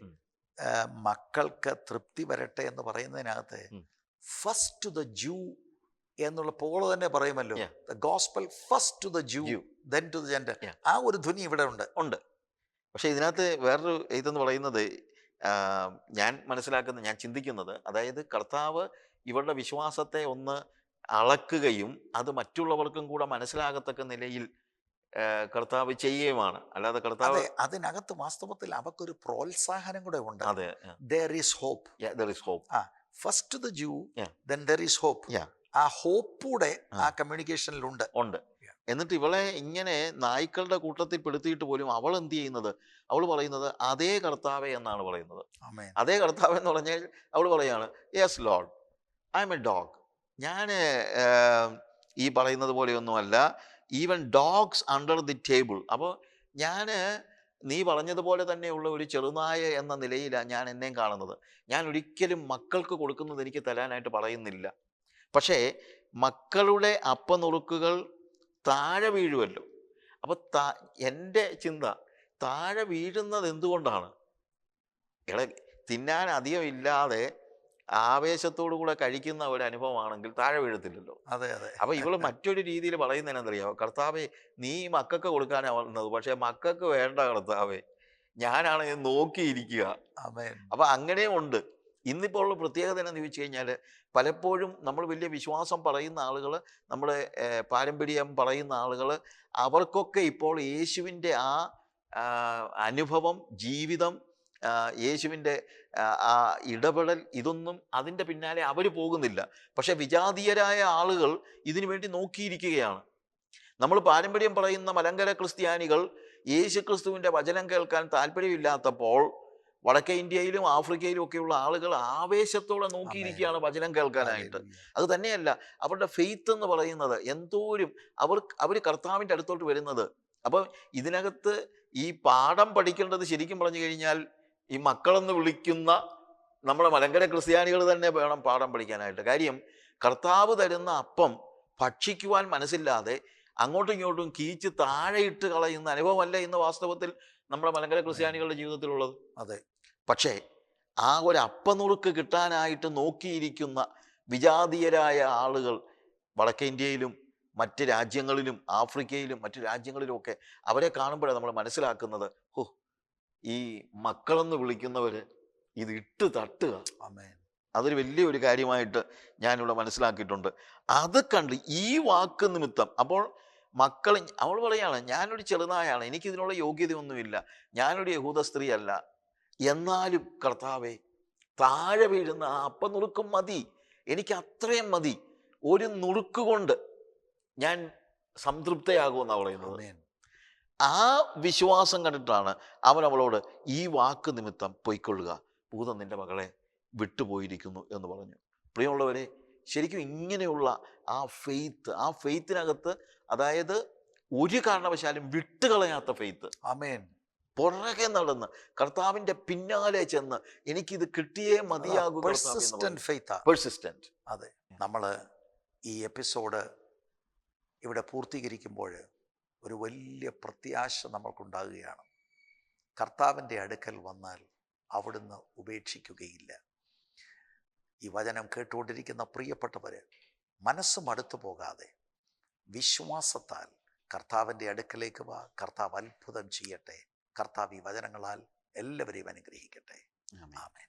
മക്കൾക്ക് തൃപ്തി വരട്ടെ എന്ന് പറയുന്നതിനകത്ത് ഫസ്റ്റ് ടു ദ ജൂ എന്നുള്ള പോൾ തന്നെ പറയുമല്ലോ. The gospel first to the Jew. Then to the Gentile ആ ഒരു ധ്വനി ഇവിടെ ഉണ്ട്. ഉണ്ട്. പക്ഷെ ഇതിനകത്ത് വേറൊരു ഇതെന്ന് പറയുന്നത് ഞാൻ മനസ്സിലാക്കുന്ന ഞാൻ ചിന്തിക്കുന്നത് അതായത് കർത്താവ് ഇവരുടെ വിശ്വാസത്തെ ഒന്ന് അളക്കുകയും അത് മറ്റുള്ളവർക്കും കൂടെ മനസ്സിലാകത്തക്ക നിലയിൽ ആ, കർത്താവ് ചെയ്യുകയുമാണ് അല്ലാതെ കർത്താവ് അതെ അതിനകത്ത് വാസ്തവത്തിൽ അവർക്കൊരു പ്രോത്സാഹനം കൂടെ ഉണ്ട് അതെ there is hope there hope first to the Jew. Then there is hope. ആ ഹോപ്പൂടെ ആ. ആ കമ്മ്യൂണിക്കേഷനിലുണ്ട് ഉണ്ട്. എന്നിട്ട് ഇവളെ ഇങ്ങനെ നായ്ക്കളുടെ കൂട്ടത്തിൽ പെടുത്തിയിട്ട് പോലും അവൾ എന്ത് ചെയ്യുന്നത്? അവൾ പറയുന്നത് അതേ കർത്താവെ എന്നാണ് പറയുന്നത്. അതേ കർത്താവ് എന്ന് പറഞ്ഞാൽ അവൾ പറയാണ് yes Lord I'm a dog ഞാൻ ഈ പറയുന്നത് പോലെയൊന്നുമല്ല even dogs under the table അപ്പോൾ ഞാൻ നീ പറഞ്ഞതുപോലെ തന്നെയുള്ള ഒരു ചെറുനായ എന്ന നിലയിലാണ് ഞാൻ എന്നെയും കാണുന്നത്. ഞാൻ ഒരിക്കലും മക്കൾക്ക് കൊടുക്കുന്നത് എനിക്ക് തരാനായിട്ട് പറയുന്നില്ല. പക്ഷേ മക്കളുടെ അപ്പനുറുക്കുകൾ താഴെ വീഴുമല്ലോ അപ്പോൾ താ എന്റെ ചിന്ത താഴെ വീഴുന്നത് എന്തുകൊണ്ടാണ്? എടാ തിന്നാൻ അധികം ഇല്ലാതെ ആവേശത്തോടു കൂടെ കഴിക്കുന്ന ഒരു അനുഭവമാണെങ്കിൽ താഴെ വീഴത്തില്ലല്ലോ. അതെ അതെ. അപ്പോൾ ഇവൾ മറ്റൊരു രീതിയിൽ പറയുന്നതിനെന്തറിയാമോ കർത്താവേ നീ മക്കൾക്ക് കൊടുക്കാനാ വന്നത്. പക്ഷേ മക്കൾക്ക് വേണ്ട കർത്താവേ ഞാനാണെങ്കിൽ നോക്കിയിരിക്കുക. അപ്പം അപ്പൊ അങ്ങനെയും ഉണ്ട് ഇന്നിപ്പോൾ ഉള്ള പ്രത്യേകത എന്ന് ചോദിച്ചു കഴിഞ്ഞാൽ പലപ്പോഴും നമ്മൾ വലിയ വിശ്വാസം പറയുന്ന ആളുകൾ നമ്മുടെ പാരമ്പര്യം പറയുന്ന ആളുകൾ അവർക്കൊക്കെ ഇപ്പോൾ യേശുവിന്റെ ആ അനുഭവം ജീവിതം യേശുവിന്റെ ആ ഇടപെടൽ ഇതൊന്നും അതിന്റെ പിന്നാലെ അവർ പോകുന്നില്ല. പക്ഷേ വിജാതീയരായ ആളുകൾ ഇതിനു വേണ്ടി നോക്കിയിരിക്കുകയാണ്. നമ്മൾ പാരമ്പര്യം പറയുന്ന മലങ്കര ക്രിസ്ത്യാനികൾ യേശു ക്രിസ്തുവിന്റെ വചനം കേൾക്കാൻ താല്പര്യമില്ലാത്തപ്പോൾ വടക്കേ ഇന്ത്യയിലും ആഫ്രിക്കയിലും ഒക്കെയുള്ള ആളുകൾ ആവേശത്തോടെ നോക്കിയിരിക്കുകയാണ് വചനം കേൾക്കാനായിട്ട്. അത്. തന്നെയല്ല അവരുടെ ഫെയ്ത്ത് എന്ന് പറയുന്നത് എന്തോരും അവർ അവർ കർത്താവിന്റെ അടുത്തോട്ട് വരുന്നത്. അപ്പം ഇതിനകത്ത് ഈ പാഠം പഠിക്കേണ്ടത് ശരിക്കും പറഞ്ഞു കഴിഞ്ഞാൽ ഈ മക്കളെന്ന് വിളിക്കുന്ന നമ്മുടെ മലങ്കര ക്രിസ്ത്യാനികൾ തന്നെ വേണം പാഠം പഠിക്കാനായിട്ട്. കാര്യം കർത്താവ് തരുന്ന അപ്പം ഭക്ഷിക്കുവാൻ മനസ്സില്ലാതെ അങ്ങോട്ടും ഇങ്ങോട്ടും കീച്ച് താഴെയിട്ട് കളയുന്ന അനുഭവമല്ല ഇന്ന് വാസ്തവത്തിൽ നമ്മുടെ മലങ്കര ക്രിസ്ത്യാനികളുടെ ജീവിതത്തിലുള്ളത്. അതെ. പക്ഷേ ആ ഒരു അപ്പനുറുക്ക് കിട്ടാനായിട്ട് നോക്കിയിരിക്കുന്ന വിജാതീയരായ ആളുകൾ വടക്കേ ഇന്ത്യയിലും മറ്റ് രാജ്യങ്ങളിലും ആഫ്രിക്കയിലും മറ്റ് രാജ്യങ്ങളിലും ഒക്കെ അവരെ കാണുമ്പോഴാണ് നമ്മൾ മനസ്സിലാക്കുന്നത് ഹോ ഈ മക്കളെന്ന് വിളിക്കുന്നവർ ഇത് ഇട്ട് തട്ടുക. അതൊരു വലിയൊരു കാര്യമായിട്ട് ഞാനിവിടെ മനസ്സിലാക്കിയിട്ടുണ്ട്. അത് കണ്ട് ഈ വാക്ക് നിമിത്തം അപ്പോൾ മക്കൾ അവൾ പറയുകയാണ് ഞാനൊരു ചെറുതായാണ് എനിക്കിതിനുള്ള യോഗ്യതയൊന്നുമില്ല. ഞാനൊരു യഹൂദ സ്ത്രീ അല്ല എന്നാലും കർത്താവെ താഴെ വീഴുന്ന ആ അപ്പം നുറുക്കും മതി. എനിക്ക് അത്രയും മതി. ഒരു നുറുക്ക് കൊണ്ട് ഞാൻ സംതൃപ്തയാകുമെന്നാണ് പറയുന്നത്. ആ വിശ്വാസം കണ്ടിട്ടാണ് അവൻ അവളോട് ഈ വാക്ക് നിമിത്തം പൊയ്ക്കൊള്ളുക. ഭൂതം നിന്റെ മകളെ വിട്ടുപോയിരിക്കുന്നു എന്ന് പറഞ്ഞു. പ്രിയമുള്ളവരെ ശരിക്കും ഇങ്ങനെയുള്ള ആ ഫെയ്ത്ത് ആ ഫെയ്ത്തിനകത്ത് അതായത് ഒരു കാരണവശാലും വിട്ടുകളയാത്ത ഫെയ്ത്ത് ആമേൻ പുറകെ നടന്ന് കർത്താവിന്റെ പിന്നാലെ ചെന്ന് എനിക്കിത് കിട്ടിയേ മതിയാകും പെർസിസ്റ്റന്റ് അതെ. നമ്മൾ ഈ എപ്പിസോഡ് ഇവിടെ പൂർത്തീകരിക്കുമ്പോൾ ഒരു വലിയ പ്രത്യാശ നമ്മൾക്കുണ്ടാകുകയാണ്. കർത്താവിന്റെ അടുക്കൽ വന്നാൽ അവിടുന്ന് ഉപേക്ഷിക്കുകയില്ല. ഈ വചനം കേട്ടുകൊണ്ടിരിക്കുന്ന പ്രിയപ്പെട്ടവർ മനസ്സ് മടുത്തു പോകാതെ വിശ്വാസത്താൽ കർത്താവിന്റെ അടുക്കലേക്ക് വാ. കർത്താവ് അത്ഭുതം ചെയ്യട്ടെ. കർത്താവ് ഈ വചനങ്ങളാൽ എല്ലാവരെയും അനുഗ്രഹിക്കട്ടെ. ആമേൻ.